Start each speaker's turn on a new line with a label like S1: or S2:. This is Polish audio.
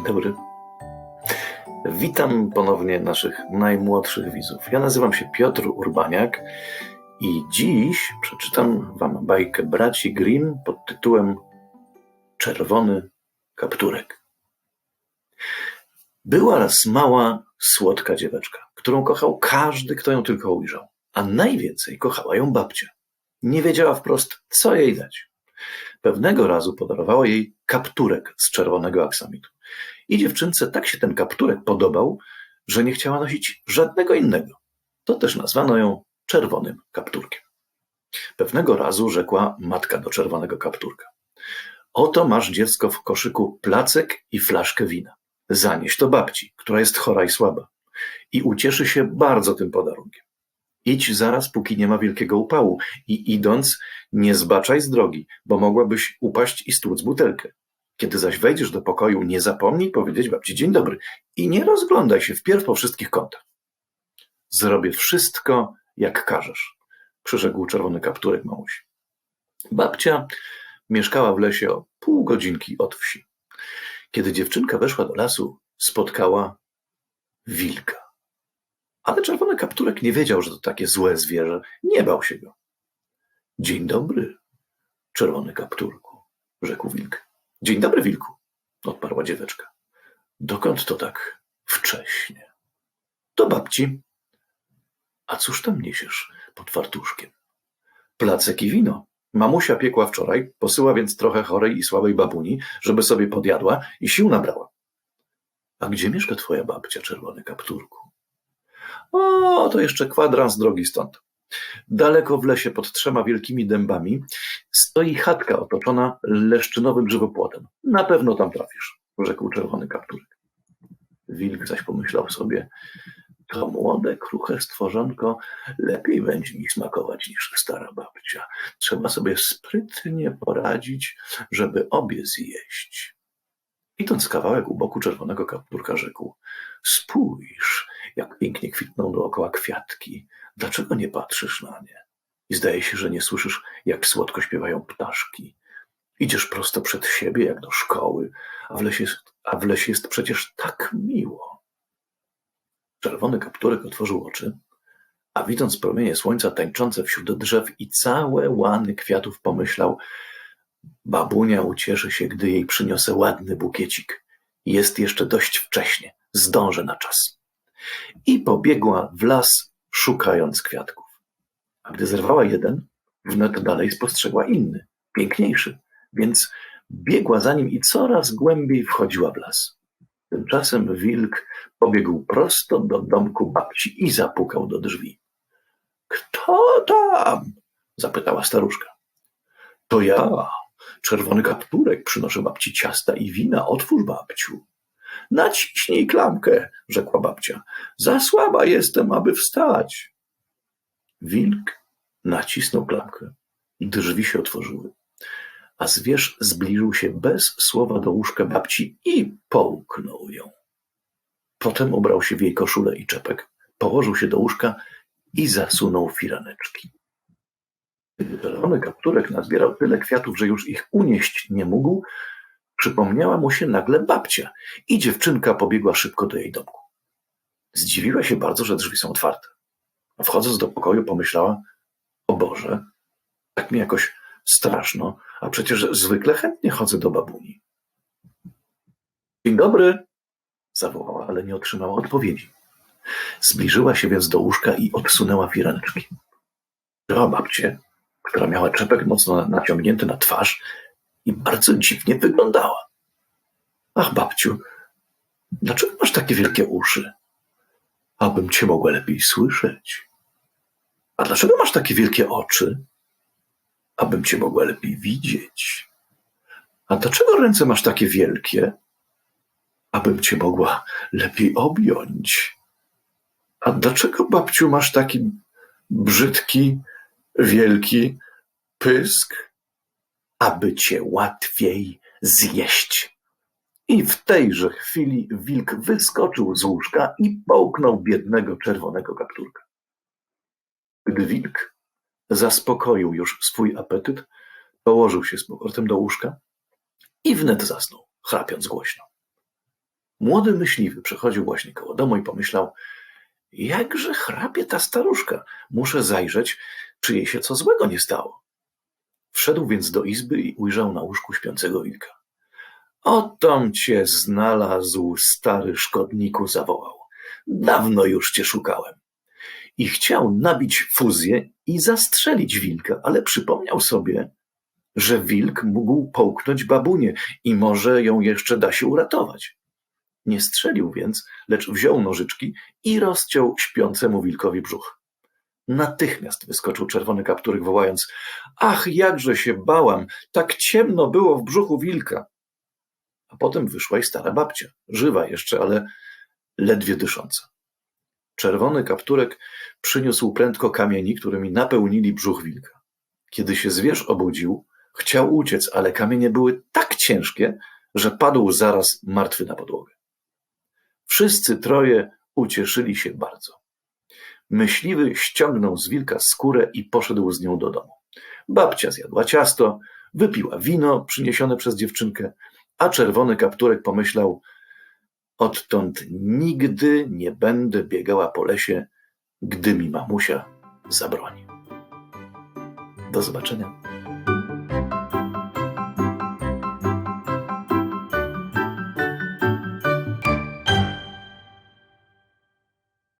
S1: Dzień dobry. Witam ponownie naszych najmłodszych widzów. Ja nazywam się Piotr Urbaniak i dziś przeczytam Wam bajkę braci Grimm pod tytułem Czerwony kapturek. Była raz mała, słodka dzieweczka, którą kochał każdy, kto ją tylko ujrzał, a najwięcej kochała ją babcia. Nie wiedziała wprost, co jej dać. Pewnego razu podarowała jej kapturek z czerwonego aksamitu. I dziewczynce tak się ten kapturek podobał, że nie chciała nosić żadnego innego. To też nazwano ją czerwonym kapturkiem. Pewnego razu rzekła matka do czerwonego kapturka. Oto masz dziecko w koszyku placek i flaszkę wina. Zanieś to babci, która jest chora i słaba. I ucieszy się bardzo tym podarunkiem. Idź zaraz, póki nie ma wielkiego upału, i idąc, nie zbaczaj z drogi, bo mogłabyś upaść i stłuc butelkę. Kiedy zaś wejdziesz do pokoju, nie zapomnij powiedzieć babci dzień dobry i nie rozglądaj się wpierw po wszystkich kątach. Zrobię wszystko, jak każesz, przyrzekł czerwony kapturek mamusi. Babcia mieszkała w lesie o pół godzinki od wsi. Kiedy dziewczynka weszła do lasu, spotkała wilka. Ale czerwony kapturek nie wiedział, że to takie złe zwierzę. Nie bał się go. Dzień dobry, czerwony kapturku, rzekł wilk. Dzień dobry, wilku, odparła dzieweczka. Dokąd to tak wcześnie? Do babci. A cóż tam niesiesz pod fartuszkiem? Placek i wino. Mamusia piekła wczoraj, posyła więc trochę chorej i słabej babuni, żeby sobie podjadła i sił nabrała. A gdzie mieszka twoja babcia, czerwony kapturku? O, to jeszcze kwadrans drogi stąd. Daleko w lesie pod trzema wielkimi dębami stoi chatka otoczona leszczynowym żywopłotem. Na pewno tam trafisz, rzekł czerwony kapturek. Wilk zaś pomyślał sobie, to młode, kruche stworzonko lepiej będzie mi smakować niż stara babcia. Trzeba sobie sprytnie poradzić, żeby obie zjeść. Idąc kawałek u boku czerwonego kapturka rzekł, spójrz, jak pięknie kwitną dookoła kwiatki. Dlaczego nie patrzysz na nie? I zdaje się, że nie słyszysz, jak słodko śpiewają ptaszki. Idziesz prosto przed siebie, jak do szkoły, a w lesie a w lesie jest przecież tak miło. Czerwony kapturek otworzył oczy, a widząc promienie słońca tańczące wśród drzew i całe łany kwiatów, pomyślał, babunia ucieszy się, gdy jej przyniosę ładny bukiecik. Jest jeszcze dość wcześnie, zdążę na czas. I pobiegła w las, szukając kwiatków. A gdy zerwała jeden, wnet dalej spostrzegła inny, piękniejszy, więc biegła za nim i coraz głębiej wchodziła w las. Tymczasem wilk pobiegł prosto do domku babci i zapukał do drzwi. Kto tam? zapytała staruszka. To ja, czerwony kapturek, przynoszę babci ciasta i wina. Otwórz, babciu. Naciśnij klamkę, rzekła babcia. Za słaba jestem, aby wstać. Wilk nacisnął klamkę. Drzwi się otworzyły, a zwierz zbliżył się bez słowa do łóżka babci i połknął ją. Potem ubrał się w jej koszulę i czepek, położył się do łóżka i zasunął firaneczki. Czerwony kapturek nazbierał tyle kwiatów, że już ich unieść nie mógł, przypomniała mu się nagle babcia i dziewczynka pobiegła szybko do jej domku. Zdziwiła się bardzo, że drzwi są otwarte. A wchodząc do pokoju, pomyślała: O Boże, tak mi jakoś straszno, a przecież zwykle chętnie chodzę do babuni. Dzień dobry, zawołała, ale nie otrzymała odpowiedzi. Zbliżyła się więc do łóżka i odsunęła firaneczki. Ujrzała babcię, która miała czepek mocno naciągnięty na twarz i bardzo dziwnie wyglądała. Ach, babciu, dlaczego masz takie wielkie uszy? Abym cię mogła lepiej słyszeć. A dlaczego masz takie wielkie oczy? Abym cię mogła lepiej widzieć. A dlaczego ręce masz takie wielkie? Abym cię mogła lepiej objąć. A dlaczego, babciu, masz taki brzydki, wielki pysk? Aby cię łatwiej zjeść. I w tejże chwili wilk wyskoczył z łóżka i połknął biednego czerwonego kapturka. Gdy wilk zaspokoił już swój apetyt, położył się z powrotem do łóżka i wnet zasnął, chrapiąc głośno. Młody myśliwy przechodził właśnie koło domu i pomyślał, jakże chrapie ta staruszka, muszę zajrzeć, czy jej się co złego nie stało. Wszedł więc do izby i ujrzał na łóżku śpiącego wilka. Otom cię znalazł, stary szkodniku, zawołał. Dawno już cię szukałem. I chciał nabić fuzję i zastrzelić wilka, ale przypomniał sobie, że wilk mógł połknąć babunię i może ją jeszcze da się uratować. Nie strzelił więc, lecz wziął nożyczki i rozciął śpiącemu wilkowi brzuch. Natychmiast wyskoczył czerwony kapturek, wołając: Ach, jakże się bałam! Tak ciemno było w brzuchu wilka! A potem wyszła i stara babcia, żywa jeszcze, ale ledwie dysząca. Czerwony kapturek przyniósł prędko kamieni, którymi napełnili brzuch wilka. Kiedy się zwierz obudził, chciał uciec, ale kamienie były tak ciężkie, że padł zaraz martwy na podłogę. Wszyscy troje ucieszyli się bardzo. Myśliwy ściągnął z wilka skórę i poszedł z nią do domu. Babcia zjadła ciasto, wypiła wino przyniesione przez dziewczynkę, a czerwony kapturek pomyślał: Odtąd nigdy nie będę biegała po lesie, gdy mi mamusia zabroni. Do zobaczenia.